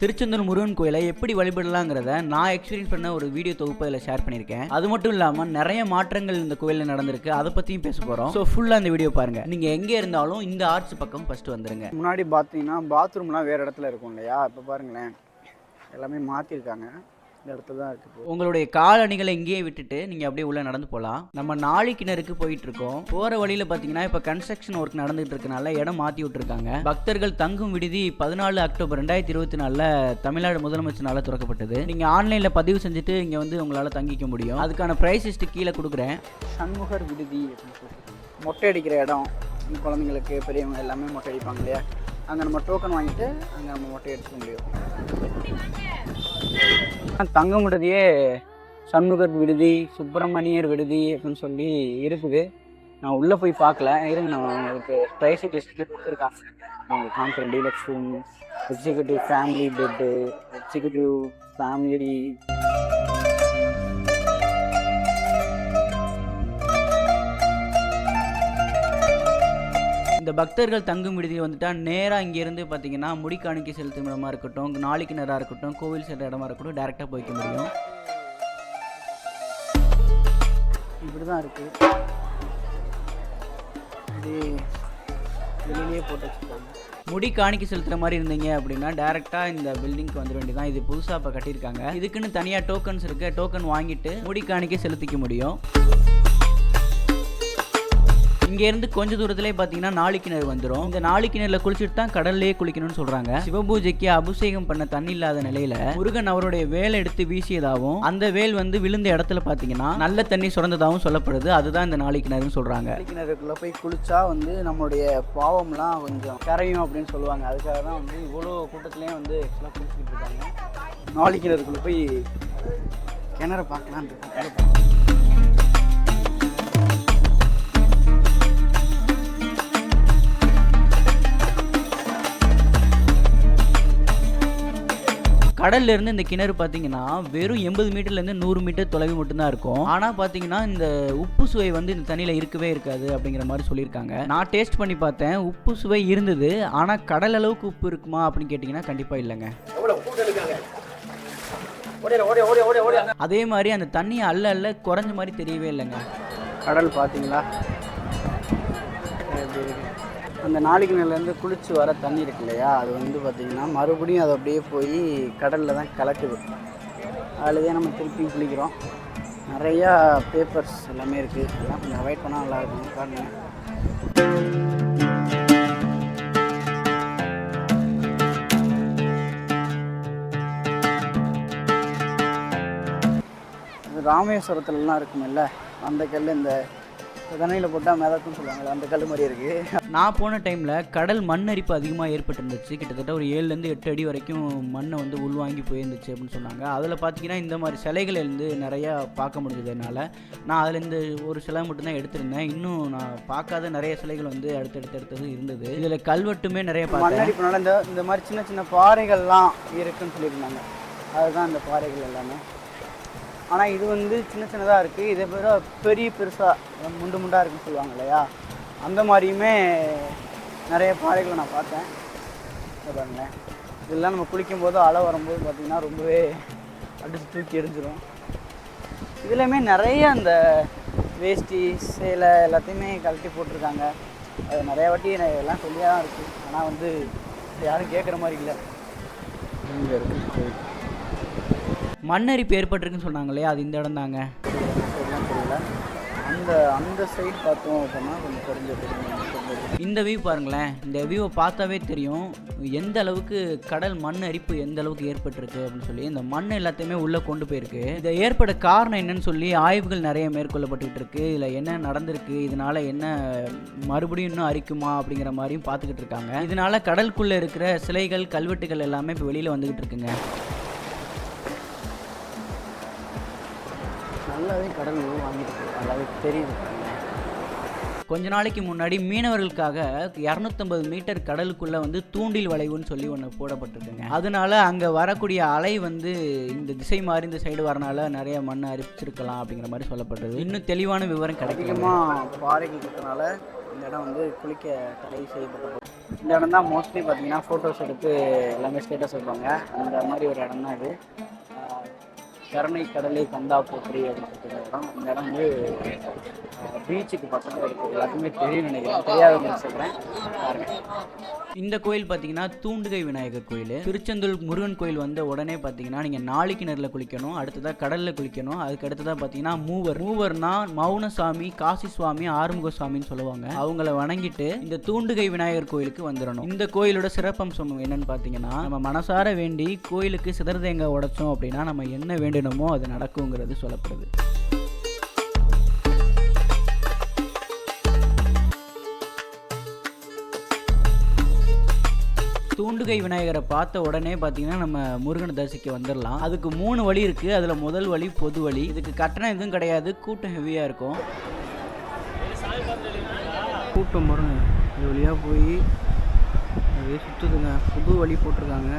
திருச்செந்தூர் முருகன் கோயிலை எப்படி வழிபடலாங்கிறத நான் எக்ஸ்பீரியன்ஸ் பண்ண ஒரு வீடியோ தொகுப்பு இதில் ஷேர் பண்ணியிருக்கேன். அது மட்டும் இல்லாமல் நிறைய மாற்றங்கள் இந்த கோயிலில் நடந்திருக்கு. அதை பற்றியும் பேச போகிறோம் ஸோ ஃபுல்லாக இந்த வீடியோ பாருங்கள் நீங்கள் எங்கே இருந்தாலும் இந்த ஆர்ட்ஸ் பக்கம் ஃபஸ்ட்டு வந்துருங்க. முன்னாடி பார்த்தீங்கன்னா பாத்ரூம்லாம் வேறு இடத்துல இருக்கும் இல்லையா? இப்போ பாருங்களேன். எல்லாமே மாற்றிருக்காங்க இந்த இடத்துல தான் இருக்குது உங்களுடைய கால் அணிகளை இங்கேயே விட்டுட்டு நீங்கள் அப்படியே உள்ளே நடந்து போகலாம் நம்ம நாளி கிணறுக்கு போயிட்டு இருக்கோம் போகிற வழியில் பார்த்தீங்கன்னா இப்போ கன்ஸ்ட்ரக்ஷன் ஒர்க் நடந்துகிட்டு இருக்கனால இடம் மாற்றி விட்டுருக்காங்க. பக்தர்கள் தங்கும் விடுதி பதினாலு அக்டோபர் ரெண்டாயிரத்தி இருபத்தி நாலில் தமிழ்நாடு முதலமைச்சரால் திறக்கப்பட்டது. நீங்கள் ஆன்லைனில் பதிவு செஞ்சுட்டு இங்கே வந்து உங்களால் தங்கிக்க முடியும். அதுக்கான ப்ரைஸ் லிஸ்ட்டு கீழே கொடுக்குறேன். சண்முகர் விடுதி அப்படின்னு சொல்லிட்டு. மொட்டை அடிக்கிற இடம். குழந்தைங்களுக்கு பெரியவங்க எல்லாமே மொட்டை அடிப்பாங்க இல்லையா? அங்கே நம்ம டோக்கன் வாங்கிட்டு அங்கே நம்ம மொட்டை எடுத்துக்க முடியும். தங்கும் விடுதியே சண்முகர் விடுதி சுப்பிரமணியர் விடுதி அப்படின்னு சொல்லி இருக்குது. நான் உள்ளே போய் பார்க்கல. இருங்க நான் உங்களுக்கு ப்ரைஸ் லிஸ்ட்டு கொடுத்துருக்காங்க நான் உங்களுக்கு காமிக்கிறேன். Deluxe room executive family bed executive family இந்த பக்தர்கள் தங்கும் விடுதியில் வந்துட்டால் நேராக இங்கேருந்து பார்த்தீங்கன்னா முடிக்காணிக்கு செலுத்தும் இடமா இருக்கட்டும் நாளைக்கு நேராக இருக்கட்டும் கோவில் செல்கிற இடமா இருக்கட்டும் டேரெக்டாக போய்க்க முடியும். இப்படி தான் இருக்குது இது வெளியிலேயே போட்டு வச்சுருக்காங்க முடி காணிக்க செலுத்துற மாதிரி இருந்தீங்க அப்படின்னா டேரெக்டாக இந்த பில்டிங்க்கு வந்துட வேண்டியதான் இது புதுசாக இப்போ கட்டியிருக்காங்க. இதுக்குன்னு தனியாக டோக்கன்ஸ் இருக்கு. டோக்கன் வாங்கிட்டு முடி காணிக்கை செலுத்திக்க முடியும். இங்கேருந்து கொஞ்ச தூரத்திலே பார்த்தீங்கன்னா நாளிக்கிணறு வந்துடும் இந்த நாளிக்கிணறுல குளிச்சுட்டு தான் கடல்லையே குளிக்கணும்னு சொல்றாங்க. சிவபூஜைக்கு அபிஷேகம் பண்ண தண்ணி இல்லாத நிலையில முருகன் அவருடைய வேலை எடுத்து வீசியதாகவும் அந்த வேல் வந்து விழுந்த இடத்துல பார்த்தீங்கன்னா நல்ல தண்ணி சுரந்ததாகவும் சொல்லப்படுது. அதுதான் இந்த நாளிக்கிணறுன்னு சொல்றாங்க. கிணறுக்குள்ளே போய் குளிச்சா வந்து நம்மளுடைய பாவம்லாம் கொஞ்சம் கரையும் அப்படின்னு சொல்லுவாங்க. அதுக்காக தான் வந்து இவ்வளோ கூட்டத்துலேயும் வந்து ஆக்சுவலாக குளிச்சுக்கிட்டு இருக்காங்க. நாளை கிணறுக்குள்ளே போய் கிணறு பார்க்கலான்னு இருக்கேன் கடல்லேருந்து இந்த கிணறு பார்த்தீங்கன்னா வெறும் எண்பது மீட்டர்லேருந்து நூறு மீட்டர் தொலைவு மட்டும்தான் இருக்கும். ஆனால் பார்த்தீங்கன்னா இந்த உப்பு சுவை வந்து இந்த தண்ணியில் இருக்கவே இருக்காது அப்படிங்கிற மாதிரி சொல்லியிருக்காங்க. நான் டேஸ்ட் பண்ணி பார்த்தேன். உப்பு சுவை இருந்தது. ஆனால் கடல் அளவுக்கு உப்பு இருக்குமா அப்படின்னு கேட்டிங்கன்னா கண்டிப்பாக இல்லைங்க. அதே மாதிரி அந்த தண்ணி அல்ல அல்ல குறைஞ்ச மாதிரி தெரியவே இல்லைங்க. கடல் பார்த்தீங்களா? அந்த நாளைக்கு அந்த நாளிக்கிணறுலேருந்து குளிச்சு வர தண்ணி இருக்கு இல்லையா அது வந்து பார்த்திங்கன்னா மறுபடியும் அது அப்படியே போய் கடலில் தான் கலக்குது. அதுலேயே நம்ம திருப்பி குளிக்கிறோம். நிறையா பேப்பர்ஸ் எல்லாமே இருக்குது அதெல்லாம் கொஞ்சம் அவாய்ட் பண்ணால் நல்லாயிருக்கும் பாருங்கள் ராமேஸ்வரத்துலலாம் இருக்குமில்ல அந்த கல் இந்த தண்ணியில் போட்டால் மிதக்குன்னு சொல்லுவாங்கல்ல அந்த கல் மாதிரி இருக்குது நான் போன டைமில் கடல் மண் அரிப்பு அதிகமாக ஏற்பட்டிருந்துச்சு. கிட்டத்தட்ட ஒரு ஏழுலேருந்து எட்டு அடி வரைக்கும் மண்ணை வந்து உள்வாங்கி போயிருந்துச்சு அப்படின்னு சொன்னாங்க. அதில் பார்த்தீங்கன்னா இந்த மாதிரி சிலைகள் இருந்து நிறையா பார்க்க முடிஞ்சது என்னால். நான் அதில் இந்த ஒரு சிலை மட்டும்தான் எடுத்திருந்தேன். இன்னும் நான் பார்க்காத நிறைய சிலைகள் வந்து அடுத்தடுத்து அடுத்தது இருந்தது. இதில் கல்வெட்டுமே நிறைய மண்ணடிப்புனால இந்த இந்த மாதிரி சின்ன சின்ன பாறைகள்லாம் இருக்குன்னு சொல்லியிருந்தாங்க. அதுதான் இந்த பாறைகள் எல்லாமே. ஆனால் இது வந்து சின்ன சின்னதாக இருக்குது இதை பேர பெரிய பெருசாக முண்டு முண்டாக இருக்குன்னு சொல்லுவாங்க இல்லையா? அந்த மாதிரியுமே நிறைய பாறைகளை நான் பார்த்தேன். இதை பாருங்களேன். இதெல்லாம் நம்ம குளிக்கும்போது அலை வரும்போது பார்த்திங்கன்னா ரொம்பவே அடித்து தூக்கி எரிஞ்சிடும் இதுலையுமே நிறைய அந்த வேஷ்டி சேலை எல்லாத்தையுமே கழட்டி போட்டிருக்காங்க. அது நிறைய வாட்டி எல்லாம் சொல்லியாக தான் இருக்குது ஆனால் வந்து யாரும் கேட்குற மாதிரி இல்லை. இங்கே இருக்கு. மண்ணரிப்பு ஏற்பட்டிருக்குன்னு சொன்னாங்க இல்லையா? அது இந்த இடம் தாங்க. அந்த அந்த சைடு பார்த்தோம் அப்படின்னா கொஞ்சம் தெரிஞ்ச இந்த வியூ பாருங்களேன். இந்த வியூவை பார்த்தாவே தெரியும். எந்த அளவுக்கு கடல் மண் அரிப்பு எந்த அளவுக்கு ஏற்பட்டிருக்கு அப்படின்னு சொல்லி. இந்த மண் எல்லாத்தையுமே உள்ளே கொண்டு போயிருக்கு. இதை ஏற்பட காரணம் என்னன்னு சொல்லி ஆய்வுகள் நிறைய மேற்கொள்ளப்பட்டுட்டு இருக்கு இதில் என்ன நடந்திருக்கு? இதனால என்ன மறுபடியும் இன்னும் அரிக்குமா அப்படிங்கிற மாதிரியும் பார்த்துக்கிட்டு இருக்காங்க இதனால கடலுக்குள்ளே இருக்கிற சிலைகள் கல்வெட்டுகள் எல்லாமே இப்போ வெளியில் வந்துகிட்டு இருக்குங்க கடல் வாங்கிட்டு. நல்லாவே தெரியுது. கொஞ்ச நாளைக்கு முன்னாடி மீனவர்களுக்காக இரநூத்தம்பது மீட்டர் கடலுக்குள்ள வந்து தூண்டில் வளைவுன்னு சொல்லி ஒன்று போடப்பட்டிருக்குங்க அதனால அங்கே வரக்கூடிய அலை வந்து இந்த திசை மாறி இந்த சைடு வரனால நிறைய மண் அரிச்சிருக்கலாம் அப்படிங்கிற மாதிரி சொல்லப்படுது இன்னும் தெளிவான விவரம் கிடைக்கல அதிகமாக பாறைகள் இருக்கனால இந்த இடம் வந்து குளிக்க தடை செய்யப்பட்ட பகுதி. இந்த இடம் தான் மோஸ்ட்லி பார்த்தீங்கன்னா ஃபோட்டோஸ் எடுத்து எல்லாமே ஸ்டேட்டஸ் வைப்பாங்க அந்த மாதிரி ஒரு இடம் தான் இது கருணை கடலை கந்தா போற்றி அப்படின்னு இடம் இந்த இடம் வந்து பீச்சுக்கு பக்கத்தில் இருக்குது எல்லாத்துக்குமே தெரியும் நினைக்கிறேன். தெரியாதவங்க சொல்கிறேன் பாருங்கள் இந்த கோயில் பார்த்தீங்கன்னா தூண்டுகை விநாயகர் கோயில். திருச்செந்தூர் முருகன் கோயில் வந்த உடனே பார்த்தீங்கன்னா நீங்கள் நாளை கிணறுல குளிக்கணும் அடுத்ததாக கடலில் குளிக்கணும் அதுக்கு அடுத்ததாக பார்த்தீங்கன்னா மூவர். மூவர்னா மௌனசாமி காசி சுவாமி ஆறுமுக சுவாமின்னு சொல்லுவாங்க. அவங்கள வணங்கிட்டு இந்த தூண்டுகை விநாயகர் கோயிலுக்கு வந்துடணும். இந்த கோயிலோட சிறப்பம்சம் என்னன்னு பார்த்தீங்கன்னா நம்ம மனசார வேண்டி கோயிலுக்கு சிதறதேங்க உடைச்சோம் அப்படின்னா நம்ம என்ன வேண்டணுமோ அது நடக்குங்கிறது சொல்லப்படுது. தூண்டுகை விநாயகரை பார்த்த உடனே பார்த்தீங்கன்னா நம்ம முருகனை தரிசிக்க வந்துடலாம் அதுக்கு மூணு வழி இருக்குது அதில் முதல் வழி பொது வழி. இதுக்கு கட்டணம் எதுவும் கிடையாது. கூட்டம் ஹெவியாக இருக்கும். கூட்டம் பாருங்க. இது வழியாக போய் அப்படியே சுற்றுதுங்க புது வழி போட்டிருக்காங்க.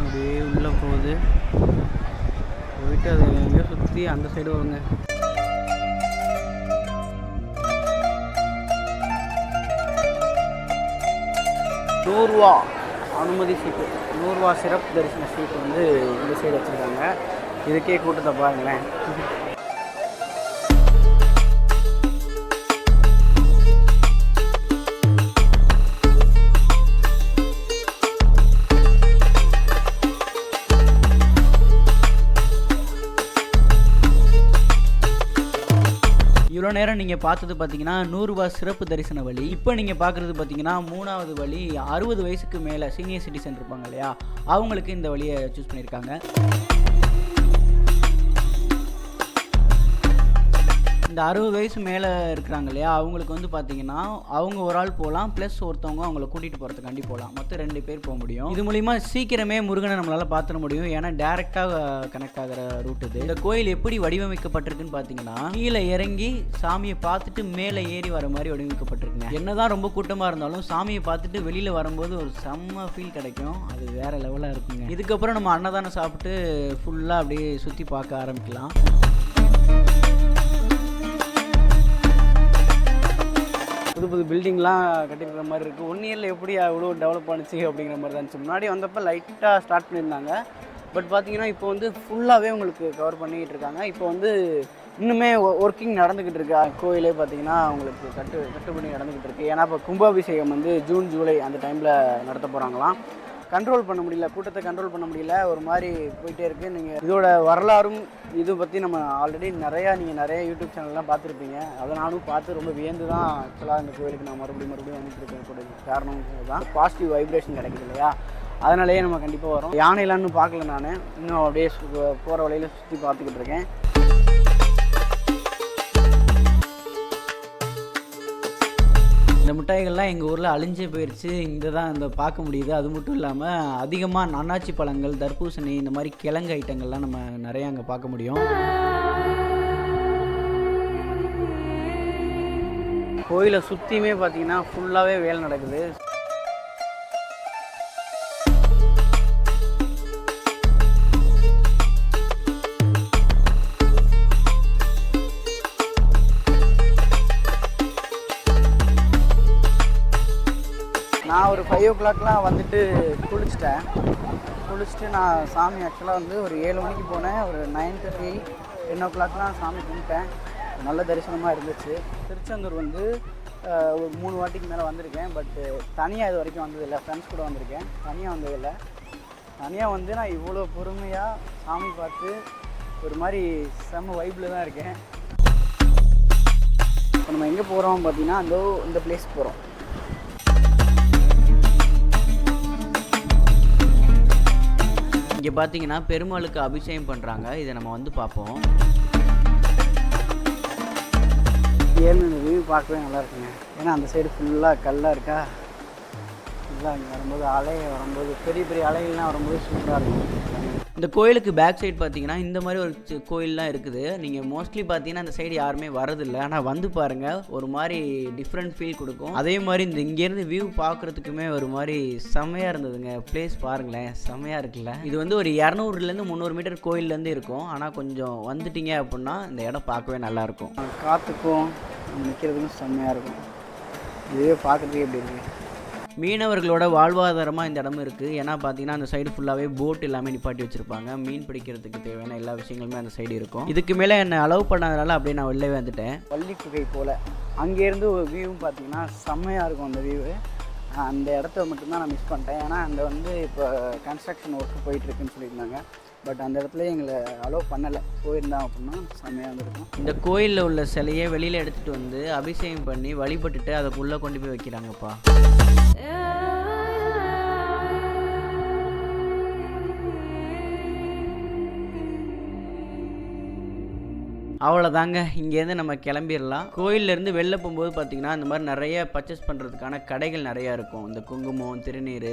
அப்படியே உள்ளே போகுது. போயிட்டு அதை எங்கேயோ சுற்றி அந்த சைடு வருங்க. நூறுரூவா அனுமதி சீட்டு நூறுரூவா சிறப்பு தரிசன சீட்டு வந்து இந்த சைடு வச்சுருக்காங்க. இதுக்கே கூட்டத்தை பாருங்களேன். இவ்வளோ நேரம் நீங்கள் பார்த்தது பார்த்தீங்கன்னா நூறுரூவா சிறப்பு தரிசன வழி. இப்போ நீங்கள் பார்க்குறது பார்த்தீங்கன்னா மூணாவது வழி அறுபது வயசுக்கு மேலே சீனியர் சிட்டிசன் இருப்பாங்க இல்லையா? அவங்களுக்கு இந்த வழியை சூஸ் பண்ணியிருக்காங்க. இந்த அறுபது வயசு மேலே இருக்கிறாங்க இல்லையா அவங்களுக்கு வந்து பார்த்தீங்கன்னா அவங்க ஒரு ஆள் போகலாம் ப்ளஸ் ஒருத்தவங்க அவங்கள கூட்டிகிட்டு போகிறதுக்காண்டி போகலாம் மொத்தம் ரெண்டு பேர் போக முடியும். இது மூலிமா சீக்கிரமே முருகனை நம்மளால் பார்த்துட முடியும். ஏன்னா டேரெக்டாக கனெக்ட் ஆகிற ரூட் இது. இந்த கோயில் எப்படி வடிவமைக்கப்பட்டிருக்குன்னு பார்த்தீங்கன்னா கீழே இறங்கி சாமியை பார்த்துட்டு மேலே ஏறி வர மாதிரி வடிவமைக்கப்பட்டிருக்குங்க. என்னதான் ரொம்ப கூட்டமாக இருந்தாலும் சாமியை பார்த்துட்டு வெளியில் வரும்போது ஒரு செம்ம ஃபீல் கிடைக்கும். அது வேற லெவலாக இருக்குங்க. இதுக்கப்புறம் நம்ம அன்னதானம் சாப்பிட்டு ஃபுல்லாக அப்படியே சுற்றி பார்க்க ஆரம்பிக்கலாம். புது புது பில்டிங்லாம் கட்டிருக்கிற மாதிரி இருக்குது ஒன் இயரில் எப்படி அவ்வளோ டெவலப் ஆனிச்சு அப்படிங்கிற மாதிரி தான் இருந்துச்சு முன்னாடி வந்தப்போ லைட்டாக ஸ்டார்ட் பண்ணியிருந்தாங்க. பட் பார்த்தீங்கன்னா இப்போ வந்து ஃபுல்லாகவே உங்களுக்கு கவர் பண்ணிக்கிட்டு இருக்காங்க. இப்போ வந்து இன்னுமே ஒர்க்கிங் நடந்துக்கிட்டு இருக்கு. கோயிலே பார்த்தீங்கன்னா உங்களுக்கு கட்டு கட்டுப்படி நடந்துக்கிட்டு இருக்கு. ஏன்னா இப்போ கும்பாபிஷேகம் வந்து ஜூன் ஜூலை அந்த டைமில் நடத்த போகிறாங்களாம் கண்ட்ரோல் பண்ண முடியல கூட்டத்தை கண்ட்ரோல் பண்ண முடியல ஒரு மாதிரி போயிட்டே இருக்கு. நீங்கள் இதோட வரலாறும் இது பற்றி நம்ம ஆல்ரெடி நிறையா நீங்கள் நிறைய யூடியூப் சேனல்லாம் பார்த்துருப்பீங்க. அதை நானும் பார்த்து ரொம்ப வியந்து தான் ஆக்சுவலாக இந்த கோயிலுக்கு நான் மறுபடியும் மறுபடியும் வந்துட்டுருக்கேன். கூட காரணம் தான் பாசிட்டிவ் வைப்ரேஷன் கிடைக்குது இல்லையா? அதனாலேயே நம்ம கண்டிப்பாக வரோம். யானைலான்னு பார்க்கல நான். இன்னும் அப்படியே போகிற வழியில் சுற்றி பார்த்துக்கிட்டு இருக்கேன். மிட்டாய்கள்லாம் எங்கள் ஊரில் அழிஞ்சே போயிடுச்சு இங்கே தான் இந்த பார்க்க முடியுது. அது மட்டும் இல்லாமல் அதிகமாக நன்னாச்சி பழங்கள் தர்பூசணி இந்த மாதிரி கிழங்கு ஐட்டங்கள்லாம் நம்ம நிறையா அங்கே பார்க்க முடியும். கோயிலை சுற்றியுமே பார்த்தீங்கன்னா ஃபுல்லாகவே வேலை நடக்குது. ஒரு ஃபைவ் ஓ கிளாக்லாம் வந்துட்டு குளிச்சிட்டேன். குளிச்சுட்டு நான் சாமி ஆக்சுவலாக வந்து ஒரு ஏழு மணிக்கு போனேன். ஒரு நைன் தேர்ட்டி டென் ஓ கிளாக்லாம் சாமி கும்பிட்டேன். நல்ல தரிசனமாக இருந்துச்சு. திருச்செந்தூர் வந்து ஒரு மூணு வாட்டிக்கு மேலே வந்திருக்கேன். பட்டு தனியாக இது வரைக்கும் வந்ததில்லை ஃப்ரெண்ட்ஸ் கூட வந்திருக்கேன். தனியாக வந்ததில்லை தனியாக வந்து நான் இவ்வளோ பொறுமையாக சாமி பார்த்து ஒரு மாதிரி செம்ம வைப்பில் தான் இருக்கேன். இப்போ நம்ம எங்கே போகிறோம் பார்த்தீங்கன்னா அந்த இந்த பிளேஸ் போகிறோம் இங்கே பார்த்தீங்கன்னா பெருமாளுக்கு அபிஷேகம் பண்ணுறாங்க இதை நம்ம வந்து பார்ப்போம். ஏன்னு வியூ பார்க்கவே நல்லா இருக்குங்க. ஏன்னா அந்த சைடு ஃபுல்லாக கல்லாக இருக்கா? ஃபுல்லாக இங்கே வரும்போது அலை வரும்போது பெரிய பெரிய அலைகள்லாம் வரும்போது சூப்பராக இருக்கும். இந்த கோயிலுக்கு பேக் சைடு பார்த்தீங்கன்னா இந்த மாதிரி ஒரு கோயிலெலாம் கோயில்லாம் இருக்குது. நீங்கள் மோஸ்ட்லி பார்த்தீங்கன்னா அந்த சைடு யாருமே வரதில்லை. ஆனால் வந்து பாருங்கள் ஒரு மாதிரி டிஃப்ரெண்ட் ஃபீல் கொடுக்கும். அதே மாதிரி இந்த இங்கேருந்து வியூ பார்க்குறதுக்குமே ஒரு மாதிரி செம்மையாக இருந்ததுங்க. ப்ளேஸ் பாருங்களேன் செம்மையாக இருக்குல்ல. இது வந்து ஒரு இரநூறுலேருந்து முந்நூறு மீட்டர் கோயில்லேருந்து இருக்கும். ஆனால் கொஞ்சம் வந்துட்டீங்க அப்படின்னா இந்த இடம் பார்க்கவே நல்லாயிருக்கும் காற்றுக்கும் நிற்கிறதுக்கும் செம்மையாக இருக்கும். இதுவே பார்க்குறதுக்கு எப்படி இருக்கு? மீனவர்களோட வாழ்வாதாரமாக இந்த இடம் இருக்குது ஏன்னா பார்த்தீங்கன்னா அந்த சைடு ஃபுல்லாகவே போட் எல்லாமே நிப்பாட்டி வச்சுருப்பாங்க. மீன் பிடிக்கிறதுக்கு தேவையான எல்லா விஷயங்களுமே அந்த சைடு இருக்கும். இதுக்கு மேலே என்னை அலோவ் பண்ணாதனால அப்படியே நான் வெளிலவே வந்துட்டேன். பள்ளி குகை போல். அங்கேருந்து ஒரு வியூவும் பார்த்தீங்கன்னா செம்மையாக இருக்கும் அந்த வியூவு அந்த இடத்த மட்டும்தான் நான் மிஸ் பண்ணிட்டேன். ஏன்னா அங்கே வந்து இப்போ கன்ஸ்ட்ரக்ஷன் ஒர்க் போயிட்டுருக்குன்னு சொல்லியிருந்தாங்க. பட் அந்த இடத்துல எங்களை அலோவ் பண்ணலை. போயிருந்தோம் அப்படின்னா செம்மையாக இருந்திருக்கும். இந்த கோயிலில் உள்ள சிலையை வெளியில் எடுத்துகிட்டு வந்து அபிஷேகம் பண்ணி வழிபட்டுட்டு அதுக்குள்ளே கொண்டு போய் வைக்கிறாங்கப்பா. அவ்வளோதாங்க இங்கேருந்து நம்ம கிளம்பிடலாம். கோயிலேருந்து வெளில போகும்போது பார்த்தீங்கன்னா இந்த மாதிரி நிறைய பர்ச்சேஸ் பண்ணுறதுக்கான கடைகள் நிறையா இருக்கும். இந்த குங்குமம் திருநீர்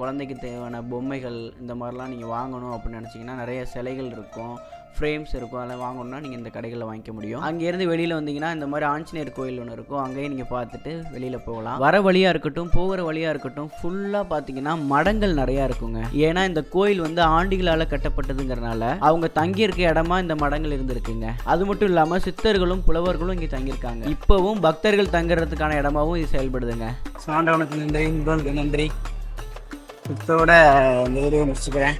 குழந்தைக்கு தேவையான பொம்மைகள் இந்த மாதிரிலாம் நீங்கள் வாங்கணும் அப்படின்னு நினச்சிங்கன்னா நிறைய சிலைகள் இருக்கும். ஃப்ரேம்ஸ் இருக்கும் அதெல்லாம் வாங்கணும்னா நீங்கள் இந்த கடைகளில் வாங்கிக்க முடியும். அங்கேருந்து வெளியில் வந்தீங்கன்னா இந்த மாதிரி ஆஞ்சநேயர் கோயில் ஒன்று இருக்கும். அங்கேயும் நீங்கள் பார்த்துட்டு வெளியில் போகலாம். வர வழியாக இருக்கட்டும் போகிற வழியாக இருக்கட்டும் ஃபுல்லாக பார்த்தீங்கன்னா மடங்கள் நிறையா இருக்குங்க. ஏன்னா இந்த கோயில் வந்து ஆண்டிகளால் கட்டப்பட்டதுங்கிறனால அவங்க தங்கியிருக்க இடமா இந்த மடங்கள் இருந்திருக்குங்க. அது மட்டும் இல்லாமல் சித்தர்களும் புலவர்களும் இங்கே தங்கியிருக்காங்க. இப்போவும் பக்தர்கள் தங்குறதுக்கான இடமாவும் இது செயல்படுதுங்க. சாண்டவனுக்கு நன்றி நன்றி. சுத்தோட இந்த வீடியோ முடிச்சுக்கிறேன்.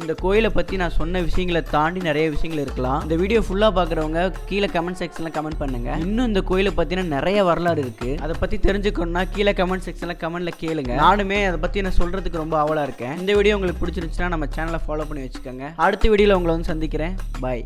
இந்த கோயிலை பற்றி நான் சொன்ன விஷயங்களை தாண்டி நிறைய விஷயங்கள் இருக்கலாம். இந்த வீடியோ ஃபுல்லாக பார்க்குறவங்க கீழே கமெண்ட் செக்ஷனில் கமெண்ட் பண்ணுங்க. இன்னும் இந்த கோயிலை பற்றின நிறைய வரலாறு இருக்குது அதை பற்றி தெரிஞ்சுக்கணும்னா கீழே கமெண்ட் செக்ஷனில் கமெண்ட்டில் கேளுங்க. நானுமே அதை பற்றி நான் சொல்கிறதுக்கு ரொம்ப ஆவலாக இருக்கேன். இந்த வீடியோ உங்களுக்கு பிடிச்சிருந்துச்சுன்னா நம்ம சேனலை ஃபாலோ பண்ணி வச்சுக்கோங்க. அடுத்த வீடியோவில் உங்களை வந்து சந்திக்கிறேன். பாய்